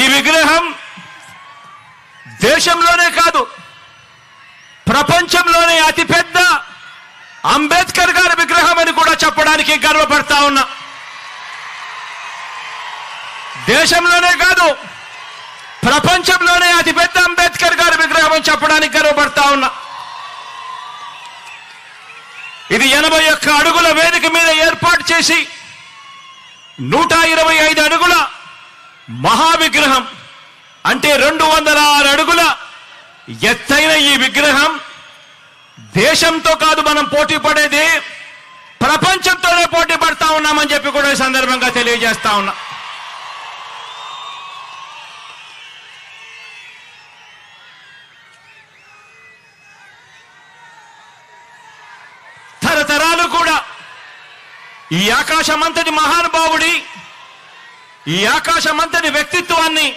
ఈ విగ్రహం దేశంలోనే కాదు ప్రపంచంలోనే అతిపెద్ద అంబేద్కర్ గారి విగ్రహం అని కూడా చెప్పడానికి గర్వపడతా ఉన్నా. దేశంలోనే కాదు ప్రపంచంలోనే అతిపెద్ద అంబేద్కర్ గారి విగ్రహం అని చెప్పడానికి గర్వపడతా ఉన్నా. ఇది ఎనభై ఒక్క అడుగుల వేదిక మీద ఏర్పాటు చేసి నూట ఇరవై ఐదు అడుగుల మహావిగ్రహం అంటే రెండు వందల ఆరు అడుగుల ఎత్తైన ఈ విగ్రహం దేశంతో కాదు మనం పోటీ పడేది ప్రపంచంతోనే పోటీ పడతా ఉన్నామని చెప్పి కూడా ఈ సందర్భంగా తెలియజేస్తా ఉన్నా. తరతరాలు కూడా ఈ ఆకాశమంతటి మహానుభావుడి ఈ ఆకాశం అంతటి వ్యక్తిత్వాన్ని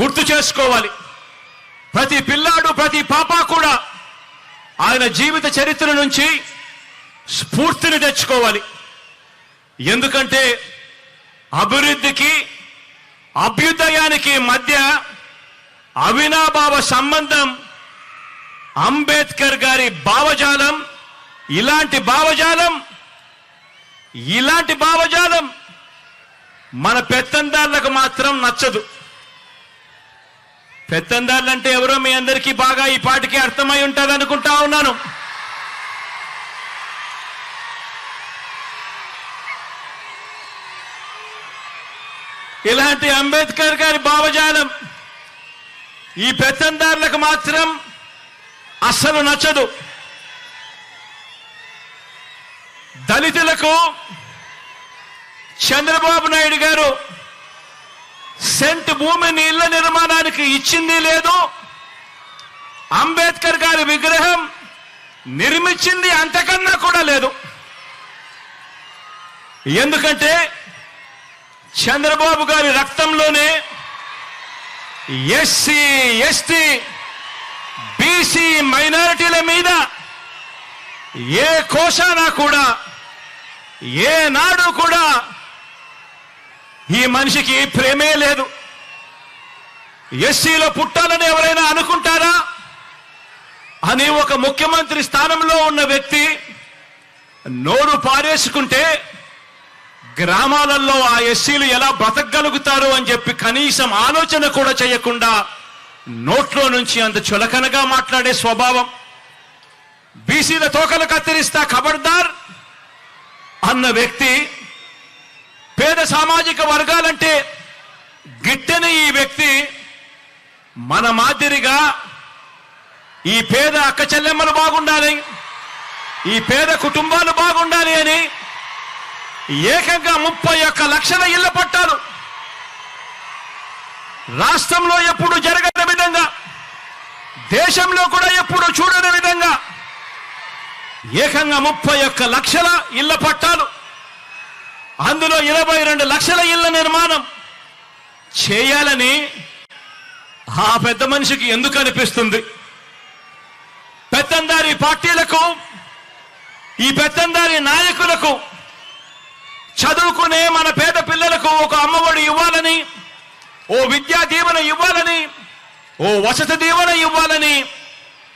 గుర్తు చేసుకోవాలి. ప్రతి పిల్లాడు ప్రతి పాప కూడా ఆయన జీవిత చరిత్ర నుంచి స్ఫూర్తిని తెచ్చుకోవాలి. ఎందుకంటే అభివృద్ధికి అభ్యుదయానికి మధ్య అవినాభావ సంబంధం అంబేద్కర్ గారి భావజాలం ఇలాంటి భావజాలం ఇలాంటి భావజాలం మన పెత్తందారులకు మాత్రం నచ్చదు. పెత్తందారులు అంటే ఎవరో మీ అందరికీ బాగా ఈ పాటికి అర్థమై ఉంటుంది అనుకుంటా ఉన్నాను. ఇలాంటి అంబేద్కర్ గారి భావజాలం ఈ పెత్తందారులకు మాత్రం అస్సలు నచ్చదు. దళితులకు చంద్రబాబు నాయుడు గారు సెంట్ భూమిని ఇళ్ళ నిర్మాణానికి ఇచ్చింది లేదు. అంబేద్కర్ గారి విగ్రహం నిర్మించింది అంతకన్నా కూడా లేదు. ఎందుకంటే చంద్రబాబు గారి రక్తంలోనే ఎస్సీ ఎస్టీ బీసీ మైనారిటీల మీద ఏ కోశానా కూడా ఏ నాడు కూడా ఈ మనిషికి ప్రేమే లేదు. ఎస్సీలో పుట్టాలని ఎవరైనా అనుకుంటారా? అని ఒక ముఖ్యమంత్రి స్థానంలో ఉన్న వ్యక్తి నోరు పారేసుకుంటే గ్రామాలలో ఆ ఎస్సీలు ఎలా బ్రతకగలుగుతారు అని చెప్పి కనీసం ఆలోచన కూడా చేయకుండా నోట్లో నుంచి అంత చులకనగా మాట్లాడే స్వభావం. బీసీల తోకలు కత్తిరిస్తా ఖబర్దార్ అన్న వ్యక్తి పేద సామాజిక వర్గాలంటే గిట్టని ఈ వ్యక్తి మన మాదిరిగా ఈ పేద అక్క చెల్లెమ్మలు బాగుండాలి ఈ పేద కుటుంబాలు బాగుండాలి అని ఏకంగా ముప్పై ఒక్క లక్షల ఇళ్ళ పట్టాలు రాష్ట్రంలో ఎప్పుడు జరగని విధంగా దేశంలో కూడా ఎప్పుడు చూడని విధంగా ఏకంగా ముప్పై ఒక్క లక్షల ఇళ్ళ పట్టాలు అందులో ఇరవై రెండు లక్షల ఇళ్ళ నిర్మాణం. చేయాలని ఆ పెద్ద మనిషికి ఎందుకు అనిపిస్తుంది? పెత్తందారి పార్టీలకు ఈ పెత్తందారి నాయకులకు చదువుకునే మన పేద పిల్లలకు ఒక అమ్మఒడి ఇవ్వాలని ఓ విద్యా దీవెన ఇవ్వాలని ఓ వసతి దీవెన ఇవ్వాలని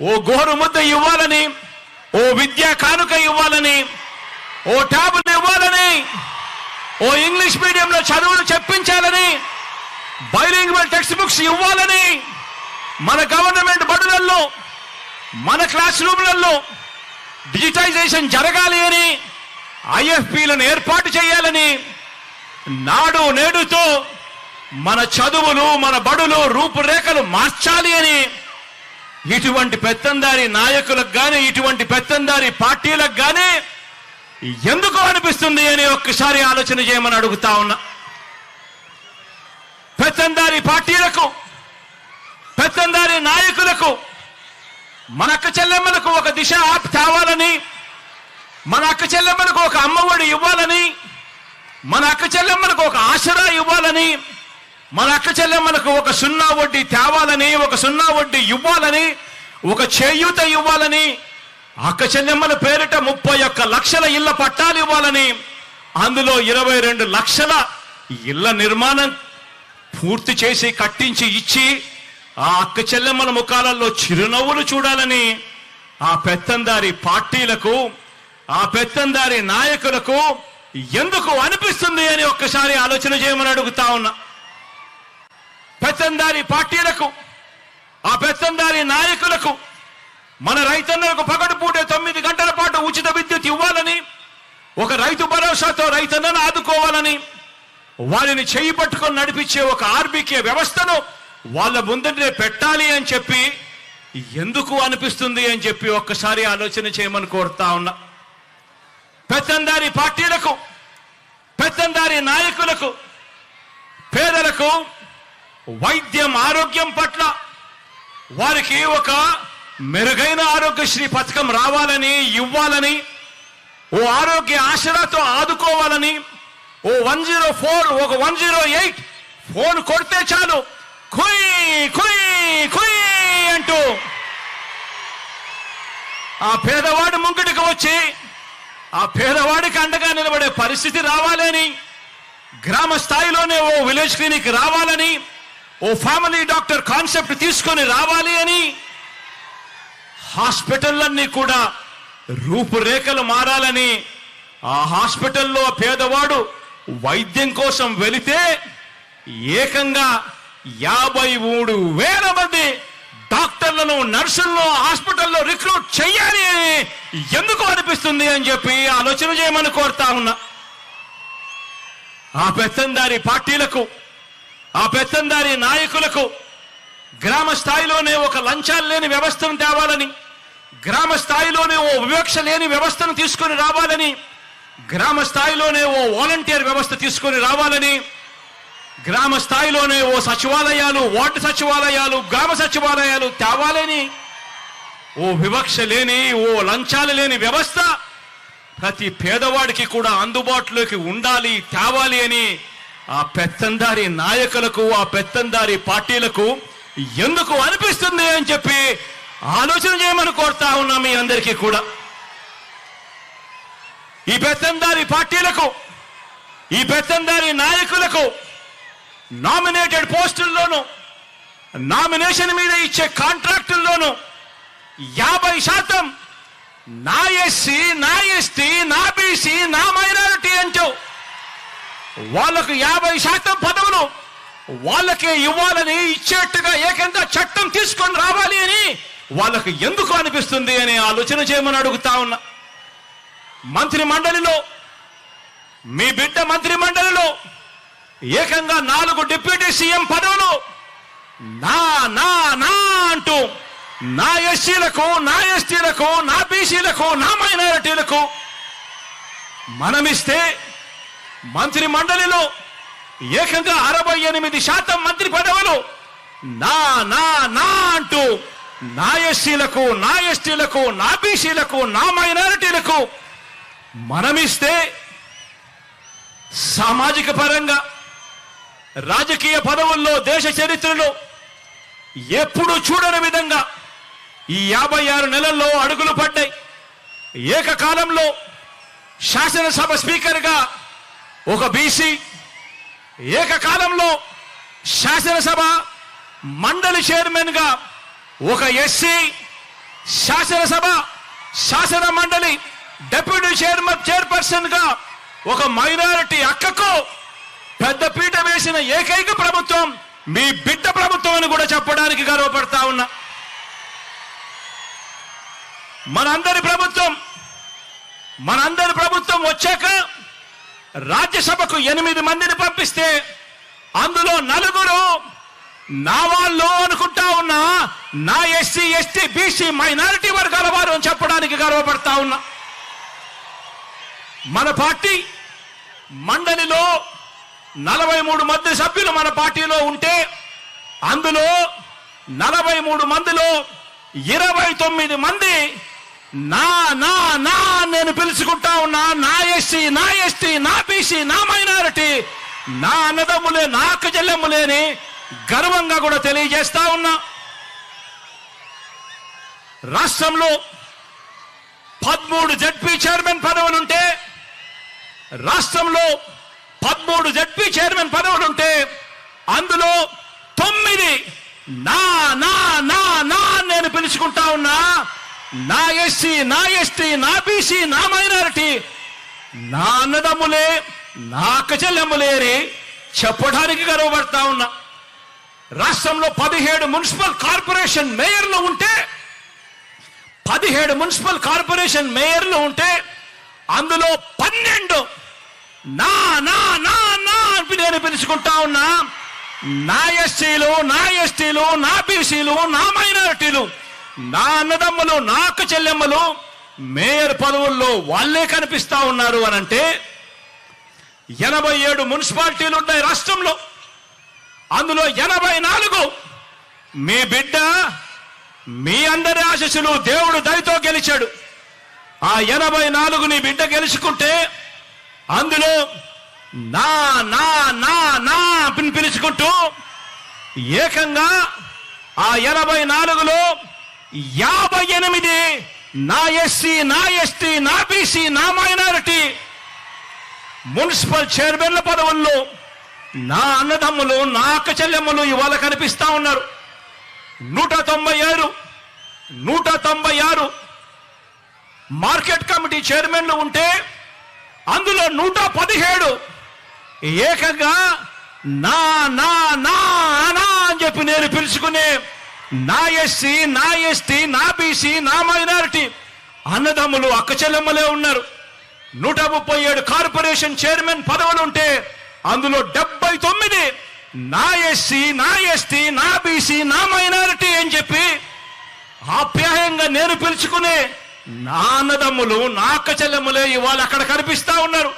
ఓ గోరు ముద్ద ఇవ్వాలని ఓ విద్యా కానుక ఇవ్వాలని ఓ ట్యాబులు ఇవ్వాలని ఓ ఇంగ్లీష్ మీడియంలో చదువులు చెప్పించాలని బైలింగ్వల్ టెక్స్ట్ బుక్స్ ఇవ్వాలని మన గవర్నమెంట్ బడులలో మన క్లాస్ రూమ్లలో డిజిటైజేషన్ జరగాలి అని ఐఎఫ్పిలను ఏర్పాటు చేయాలని నాడు నేడుతో మన చదువులు మన బడులు రూపురేఖలు మార్చాలి అని ఇటువంటి పెత్తందారి నాయకులకు కానీ ఇటువంటి పెత్తందారి పార్టీలకు కానీ ఎందుకు అనిపిస్తుంది అని ఒక్కసారి ఆలోచన చేయమని అడుగుతా ఉన్నా. పెత్తందారి పార్టీలకు పెత్తందారి నాయకులకు మన అక్క చెల్లెమ్మలకు ఒక దిశ ఆప్ తేవాలని మన అక్క చెల్లెమ్మలకు ఒక అమ్మఒడి ఇవ్వాలని మన అక్క చెల్లెమ్మలకు ఒక ఆసరా ఇవ్వాలని మన అక్క చెల్లెమ్మలకు ఒక సున్నా వడ్డీ తేవాలని ఒక సున్నా వడ్డీ ఇవ్వాలని ఒక చేయూత ఇవ్వాలని అక్కచెన్నెమ్మల పేరిట ముప్పై ఒక్క లక్షల ఇళ్ళ పట్టాలు ఇవ్వాలని అందులో ఇరవై రెండు లక్షల ఇళ్ళ నిర్మాణం పూర్తి చేసి కట్టించి ఇచ్చి ఆ అక్క చెల్లెమ్మల ముఖాలలో చిరునవ్వులు చూడాలని ఆ పెత్తందారి పార్టీలకు ఆ పెత్తందారి నాయకులకు ఎందుకు అనిపిస్తుంది అని ఒక్కసారి ఆలోచన చేయమని అడుగుతా ఉన్నా. పెత్తందారి పార్టీలకు ఆ పెత్తందారి నాయకులకు మన రైతన్నలకు పగటిపూటే తొమ్మిది గంటల పాటు ఉచిత విద్యుత్ ఇవ్వాలని ఒక రైతు భరోసాతో రైతన్నను ఆదుకోవాలని వారిని చేయి పట్టుకొని నడిపించే ఒక ఆర్బీకే వ్యవస్థను వాళ్ళ ముందరే పెట్టాలి అని చెప్పి ఎందుకు అనిపిస్తుంది అని చెప్పి ఒక్కసారి ఆలోచన చేయమని కోరుతా ఉన్నా. పెత్తందారి పార్టీలకు పెత్తందారి నాయకులకు పేదలకు వైద్యం ఆరోగ్యం పట్ల వారికి ఒక మెరుగైన ఆరోగ్యశ్రీ పథకం రావాలని ఇవ్వాలని ఓ ఆరోగ్య ఆశలతో ఆదుకోవాలని ఓ వన్ జీరో ఫోర్ ఒక వన్ జీరో ఎయిట్ ఫోన్ కొడితే చాలు. కుయ్ కుయ్ కుయ్ అంటూ ఆ పేదవాడి ముంగిటికి వచ్చి ఆ పేదవాడికి అండగా నిలబడే పరిస్థితి రావాలని గ్రామ స్థాయిలోనే ఓ విలేజ్ క్లినిక్ రావాలని ఓ ఫ్యామిలీ డాక్టర్ కాన్సెప్ట్ తీసుకొని రావాలి అని హాస్పిటల్లన్నీ కూడా రూపురేఖలు మారాలని ఆ హాస్పిటల్లో పేదవాడు వైద్యం కోసం వెళితే ఏకంగా యాభై మూడు వేల మంది డాక్టర్లను నర్సులను హాస్పిటల్లో రిక్రూట్ చేయాలి అని ఎందుకు అనిపిస్తుంది అని చెప్పి ఆలోచన చేయమని కోరుతా ఉన్నా. ఆ పెత్తందారి పార్టీలకు ఆ పెత్తందారి నాయకులకు గ్రామ స్థాయిలోనే ఒక లంచాలు లేని వ్యవస్థను తేవాలని గ్రామ స్థాయిలోనే ఓ వివక్ష లేని వ్యవస్థను తీసుకొని రావాలని గ్రామ స్థాయిలోనే ఓ వాలంటీర్ వ్యవస్థ తీసుకొని రావాలని గ్రామ స్థాయిలోనే ఓ సచివాలయాలు వార్డు సచివాలయాలు గ్రామ సచివాలయాలు తేవాలని ఓ వివక్ష లేని ఓ లంచాలు లేని వ్యవస్థ ప్రతి పేదవాడికి కూడా అందుబాటులోకి ఉండాలి తేవాలి అని ఆ పెత్తందారి నాయకులకు ఆ పెత్తందారి పార్టీలకు ఎందుకు అనిపిస్తుంది అని చెప్పి ఆలోచన చేయమని కోరుతా ఉన్నా మీ అందరికీ కూడా. ఈ పెత్తందారి పార్టీలకు ఈ పెత్తందారి నాయకులకు నామినేటెడ్ పోస్టుల్లోనూ నామినేషన్ మీద ఇచ్చే కాంట్రాక్టుల్లోనూ యాభై శాతం నా ఎస్సీ నా ఎస్టీ నా బీసీ నా మైనారిటీ అంటూ వాళ్ళకు యాభై శాతం పదవులు వాళ్ళకే ఇవ్వాలని ఇచ్చేట్టుగా ఏకంగా చట్టం తీసుకొని రావాలి అని వాళ్ళకు ఎందుకు అనిపిస్తుంది అని ఆలోచన చేయమని అడుగుతా ఉన్నా. మంత్రి మండలిలో మీ బిడ్డ మంత్రి మండలిలో ఏకంగా నాలుగు డిప్యూటీ సీఎం పదవులు నా నా నా అంటూ నా ఎస్సీలకు నా ఎస్టీలకు నా బీసీలకు నా మైనారిటీలకు మనమిస్తే మంత్రి మండలిలో ఏకంగా అరవై ఎనిమిది శాతం మంత్రి పదవులు. నా నా నా అంటూ నా ఎస్సీలకు నా ఎస్టీలకు నా బీసీలకు నా మైనారిటీలకు మనమిస్తే సామాజిక పరంగా రాజకీయ పదవుల్లో దేశ చరిత్రలో ఎప్పుడు చూడని విధంగా ఈ యాభై ఆరు నెలల్లో అడుగులు పడ్డాయి. ఏకకాలంలో శాసనసభ స్పీకర్గా ఒక బీసీ ఏకకాలంలో శాసనసభ మండలి చైర్మన్గా ఒక ఎస్సీ శాసనసభ శాసన మండలి డెప్యూటీ చైర్మన్ చైర్పర్సన్గా ఒక మైనారిటీ అక్కకు పెద్ద పీట వేసిన ఏకైక ప్రభుత్వం మీ బిడ్డ ప్రభుత్వం అని కూడా చెప్పడానికి గర్వపడతా ఉన్నా. మనందరి ప్రభుత్వం మనందరి ప్రభుత్వం వచ్చాక రాజ్యసభకు ఎనిమిది మందిని పంపిస్తే అందులో నలుగురు నా వాళ్ళు అనుకుంటా ఉన్నా నా ఎస్సీ ఎస్టీ బీసీ మైనారిటీ వర్గాల వారు అని చెప్పడానికి గర్వపడతా ఉన్నా. మన పార్టీ మండలిలో నలభై మూడు మంది సభ్యులు మన పార్టీలో ఉంటే అందులో నలభై మూడు మందిలో ఇరవై తొమ్మిది మంది నా నా నా నేను పిలుచుకుంటా ఉన్నా నా ఎస్సీ నా ఎస్టీ నా బీసీ నా మైనారిటీ నా అన్నదమ్ములే నాకు చెల్లెమ్ములేని గర్వంగా కూడా తెలియజేస్తా ఉన్నా. రాష్ట్రంలో పదమూడు జడ్పీ చైర్మన్ పదవులుంటే రాష్ట్రంలో పదమూడు జడ్పీ చైర్మన్ పదవులుంటే అందులో తొమ్మిది నా నా నా నా నేను పిలుచుకుంటా ఉన్నా. నా ఎస్సీ నా ఎస్టీ నా బీసీ నా మైనారిటీ నా అన్నదమ్ములే నా అక్కచెల్లెమ్ములేరి చెప్పడానికి గర్వపడతా ఉన్నా. రాష్ట్రంలో పదిహేడు మున్సిపల్ కార్పొరేషన్ మేయర్లు ఉంటే పదిహేడు మున్సిపల్ కార్పొరేషన్ మేయర్లు ఉంటే అందులో పన్నెండు నా నా నా నా అని నేను పిలుచుకుంటా ఉన్నా. నా ఎస్సీలు నా ఎస్టీలు నా బీసీలు నా మైనారిటీలు నా అన్నదమ్ములు నాకు చెల్లెమ్మలు మేయర్ పదవుల్లో వాళ్ళే కనిపిస్తా ఉన్నారు అని అంటే ఎనభై ఏడు మున్సిపాలిటీలు ఉన్నాయి రాష్ట్రంలో. అందులో ఎనభై నాలుగు మీ బిడ్డ మీ అందరి ఆశస్సులు దేవుడు దయతో గెలిచాడు. ఆ ఎనభై నాలుగు నీ బిడ్డ గెలుచుకుంటే అందులో నా నా నా నా పిలుచుకుంటూ ఏకంగా ఆ ఎనభై నాలుగులో యాభై ఎనిమిది నా ఎస్సీ నా ఎస్టీ నా బీసీ నా మైనారిటీ మున్సిపల్ చైర్మన్ల పదవుల్లో నా అన్నదమ్ములు నా అక్క చెల్లెమ్మలు ఇవాళ కనిపిస్తా ఉన్నారు. నూట తొంభై ఆరు నూట తొంభై ఆరు మార్కెట్ కమిటీ చైర్మన్లు ఉంటే అందులో నూట పదిహేడు ఏకంగా నా నా నా నా అని చెప్పి నేను పిలుచుకునే నా ఎస్సీ నా ఎస్టీ నా బీసీ నా మైనారిటీ అన్నదమ్ములు అక్కచెల్లెమ్మలే ఉన్నారు. నూట ముప్పై ఏడు కార్పొరేషన్ చైర్మన్ పదవులు ఉంటే అందులో డెబ్బై తొమ్మిది నా ఎస్సీ నా ఎస్టీ నా బీసీ నా మైనారిటీ అని చెప్పి ఆప్యాయంగా నేను పిలుచుకునే నా అన్నదమ్ములు నా అక్కచెల్లెమ్మలే ఇవాళ అక్కడ కనిపిస్తా ఉన్నారు.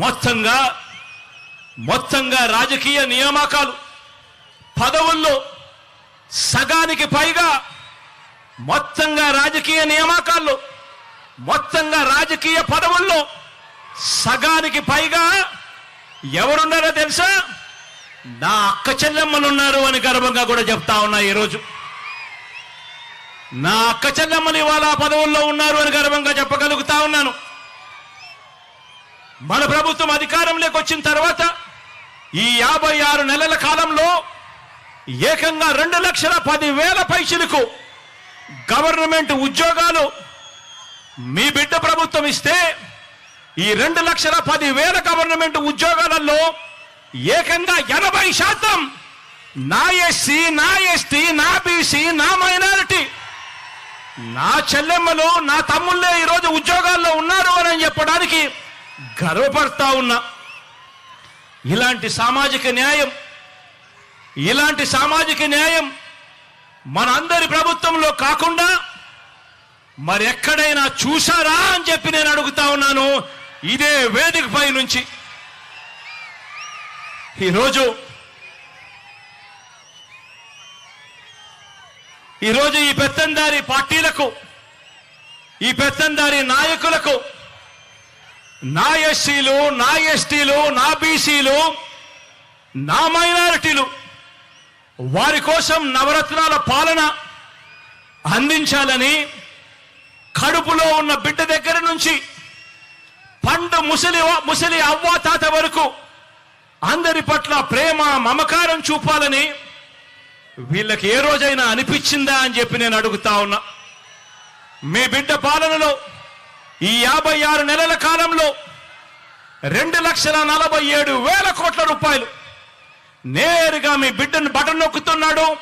మొత్తంగా మొత్తంగా రాజకీయ నియామకాలు పదవుల్లో సగానికి పైగా మొత్తంగా రాజకీయ నియామకాల్లో మొత్తంగా రాజకీయ పదవుల్లో సగానికి పైగా ఎవరున్నారో తెలుసా? నా అక్క చెల్లెమ్మలు ఉన్నారు అని గర్వంగా కూడా చెప్తా ఉన్నా ఈరోజు. నా అక్క చెల్లెమ్మలు ఇవాళ పదవుల్లో ఉన్నారు అని గర్వంగా చెప్పగలుగుతా ఉన్నాను. మన ప్రభుత్వం అధికారంలోకి వచ్చిన తర్వాత ఈ యాభై ఆరు నెలల కాలంలో ఏకంగా రెండు లక్షల పదివేల పైసలకు గవర్నమెంట్ ఉద్యోగాలు మీ బిడ్డ ప్రభుత్వం ఇస్తే ఈ రెండు లక్షల పది వేల గవర్నమెంట్ ఉద్యోగాలలో ఏకంగా ఎనభై శాతం నా ఎస్సీ నా ఎస్టీ నా బీసీ నా మైనారిటీ నా చెల్లెమ్మలు నా తమ్ముళ్ళే ఈరోజు ఉద్యోగాల్లో ఉన్నారు అని చెప్పడానికి గర్వపడతా ఉన్నా. ఇలాంటి సామాజిక న్యాయం ఇలాంటి సామాజిక న్యాయం మన అందరి ప్రభుత్వంలో కాకుండా మరి ఎక్కడైనా చూశారా అని చెప్పి నేను అడుగుతా ఉన్నాను. ఇదే వేదికపై నుంచి. ఈరోజు ఈరోజు ఈ పెత్తందారి పార్టీలకు ఈ పెత్తందారి నాయకులకు నా ఎస్సీలు నా ఎస్టీలు నా బీసీలు నా మైనారిటీలు వారి కోసం నవరత్నాల పాలన అందించాలని కడుపులో ఉన్న బిడ్డ దగ్గర నుంచి పండు ముసలి ముసలి అవ్వ తాత వరకు అందరి పట్ల ప్రేమ మమకారం చూపాలని వీళ్ళకి ఏ రోజైనా అనిపించిందా అని చెప్పి నేను అడుగుతా ఉన్నా. మీ బిడ్డ పాలనలో ఈ యాభై ఆరు నెలల కాలంలో రెండు లక్షల నలభై ఏడు వేల కోట్ల రూపాయలు నేరుగా మీ బిడ్డను బటన్ నొక్కుతున్నాడు.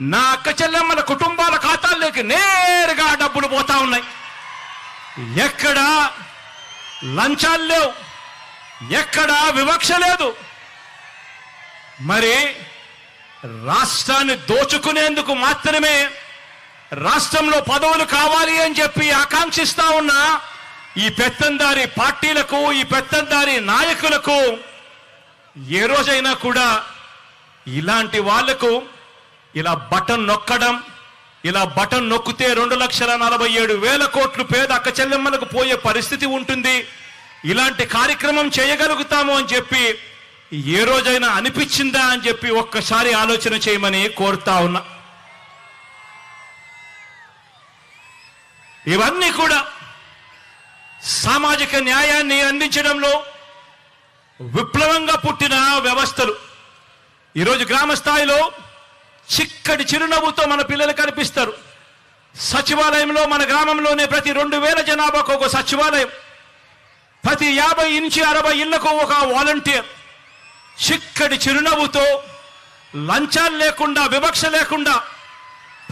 నా అక్క చెల్లెమ్మల కుటుంబాల ఖాతాల్లోకి నేరుగా డబ్బులు పోతా ఉన్నాయి. ఎక్కడ లంచాలు లేవు. ఎక్కడ వివక్ష లేదు. మరి రాష్ట్రాన్ని దోచుకునేందుకు మాత్రమే రాష్ట్రంలో పదవులు కావాలి అని చెప్పి ఆకాంక్షిస్తా ఉన్న ఈ పెత్తందారి పార్టీలకు ఈ పెత్తందారి నాయకులకు ఏ రోజైనా కూడా ఇలాంటి వాళ్ళకు ఇలా బటన్ నొక్కడం ఇలా బటన్ నొక్కితే రెండు లక్షల నలభై ఏడు వేల కోట్లు పేద అక్క చెల్లెమ్మలకు పోయే పరిస్థితి ఉంటుంది. ఇలాంటి కార్యక్రమం చేయగలుగుతాము అని చెప్పి ఏ రోజైనా అనిపించిందా అని చెప్పి ఒక్కసారి ఆలోచన చేయమని కోరుతా ఉన్నా. ఇవన్నీ కూడా సామాజిక న్యాయాన్ని అందించడంలో విప్లవంగా పుట్టిన వ్యవస్థలు. ఈరోజు గ్రామ స్థాయిలో చిక్కటి చిరునవ్వుతో మన పిల్లలు కనిపిస్తారు. సచివాలయంలో మన గ్రామంలోనే ప్రతి రెండు వేల జనాభాకు ఒక సచివాలయం. ప్రతి యాభై ఇంచి అరవై ఇళ్ళకు ఒక వాలంటీర్. చిక్కటి చిరునవ్వుతో లంచాలు లేకుండా వివక్ష లేకుండా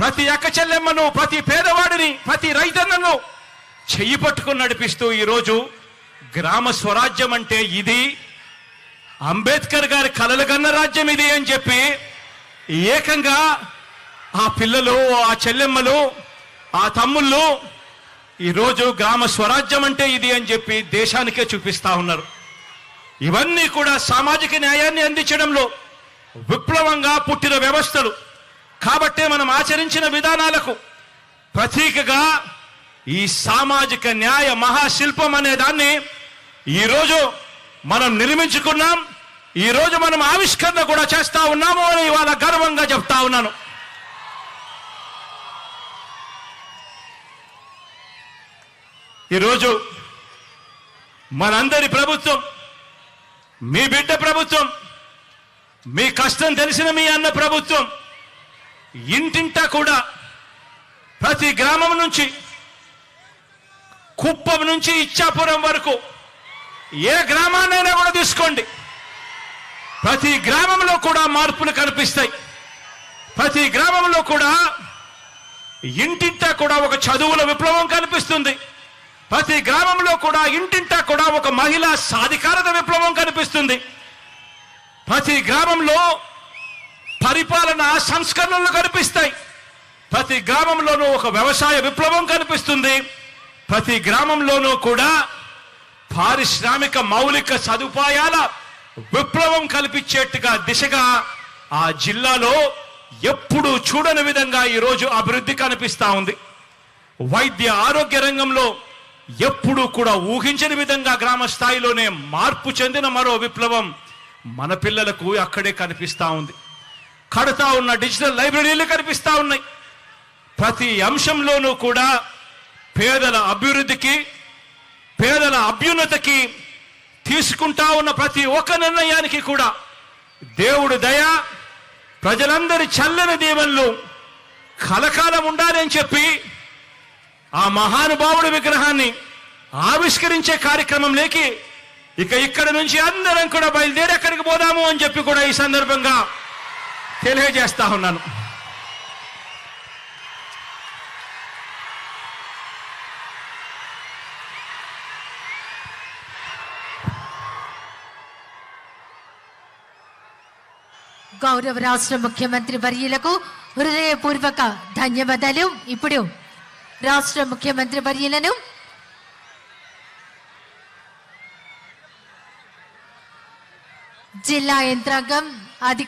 ప్రతి అక్క చెల్లెమ్మను ప్రతి పేదవాడిని ప్రతి రైతన్నను చెయ్యి పట్టుకుని నడిపిస్తూ ఈరోజు గ్రామ స్వరాజ్యం అంటే ఇది. అంబేద్కర్ గారి కలలు కన్న రాజ్యం ఇది అని చెప్పి ఏకంగా ఆ పిల్లలు ఆ చెల్లెమ్మలు ఆ తమ్ముళ్ళు ఈరోజు గ్రామ స్వరాజ్యం అంటే ఇది అని చెప్పి దేశానికే చూపిస్తా ఉన్నారు. ఇవన్నీ కూడా సామాజిక న్యాయాన్ని అందించడంలో విప్లవంగా పుట్టిన వ్యవస్థలు. కాబట్టే మనం ఆచరించిన విధానాలకు ప్రతీకగా ఈ సామాజిక న్యాయ మహాశిల్పం అనే దాన్ని ఈరోజు మనం నిర్మించుకున్నాం. ఈరోజు మనం ఆవిష్కరణ కూడా చేస్తా ఉన్నాము అని ఇవాళ గర్వంగా చెప్తా ఉన్నాను. ఈరోజు మనందరి ప్రభుత్వం మీ బిడ్డ ప్రభుత్వం మీ కష్టం తెలిసిన మీ అన్న ప్రభుత్వం ఇంటింటా కూడా ప్రతి గ్రామం నుంచి కుప్పం నుంచి ఇచ్చాపురం వరకు ఏ గ్రామాన్నైనా కూడా తీసుకోండి. ప్రతి గ్రామంలో కూడా మార్పులు కనిపిస్తాయి. ప్రతి గ్రామంలో కూడా ఇంటింటా కూడా ఒక చదువుల విప్లవం కనిపిస్తుంది. ప్రతి గ్రామంలో కూడా ఇంటింటా కూడా ఒక మహిళా సాధికారత విప్లవం కనిపిస్తుంది. ప్రతి గ్రామంలో పరిపాలన సంస్కరణలు కనిపిస్తాయి. ప్రతి గ్రామంలోనూ ఒక వ్యవసాయ విప్లవం కనిపిస్తుంది. ప్రతి గ్రామంలోనూ కూడా పారిశ్రామిక మౌలిక సదుపాయాల విప్లవం కల్పించేట్టుగా దిశగా ఆ జిల్లాలో ఎప్పుడు చూడని విధంగా ఈరోజు అభివృద్ధి కనిపిస్తా ఉంది. వైద్య ఆరోగ్య రంగంలో ఎప్పుడూ కూడా ఊహించని విధంగా గ్రామ స్థాయిలోనే మార్పు చెందిన మరో విప్లవం మన పిల్లలకు అక్కడే కనిపిస్తా ఉంది. కడతా ఉన్న డిజిటల్ లైబ్రరీలు కనిపిస్తా ఉన్నాయి. ప్రతి అంశంలోనూ కూడా పేదల అభివృద్ధికి పేదల అభ్యున్నతకి తీసుకుంటా ఉన్న ప్రతి ఒక్క నిర్ణయానికి కూడా దేవుడు దయ ప్రజలందరి చల్లని దీవెనలు కలకాలం ఉండాలని చెప్పి ఆ మహానుభావుడి విగ్రహాన్ని ఆవిష్కరించే కార్యక్రమంలోకి ఇక ఇక్కడ నుంచి అందరం కూడా బయలుదేరి ఎక్కడికి పోదాము అని చెప్పి కూడా ఈ సందర్భంగా తెలియజేస్తా ఉన్నాను. గౌరవ రాష్ట్ర ముఖ్యమంత్రి వర్యులకు హృదయపూర్వక ధన్యవాదాలు. ఇప్పుడు రాష్ట్ర ముఖ్యమంత్రి వర్యులను జిల్లా యంత్రాంగం అధిక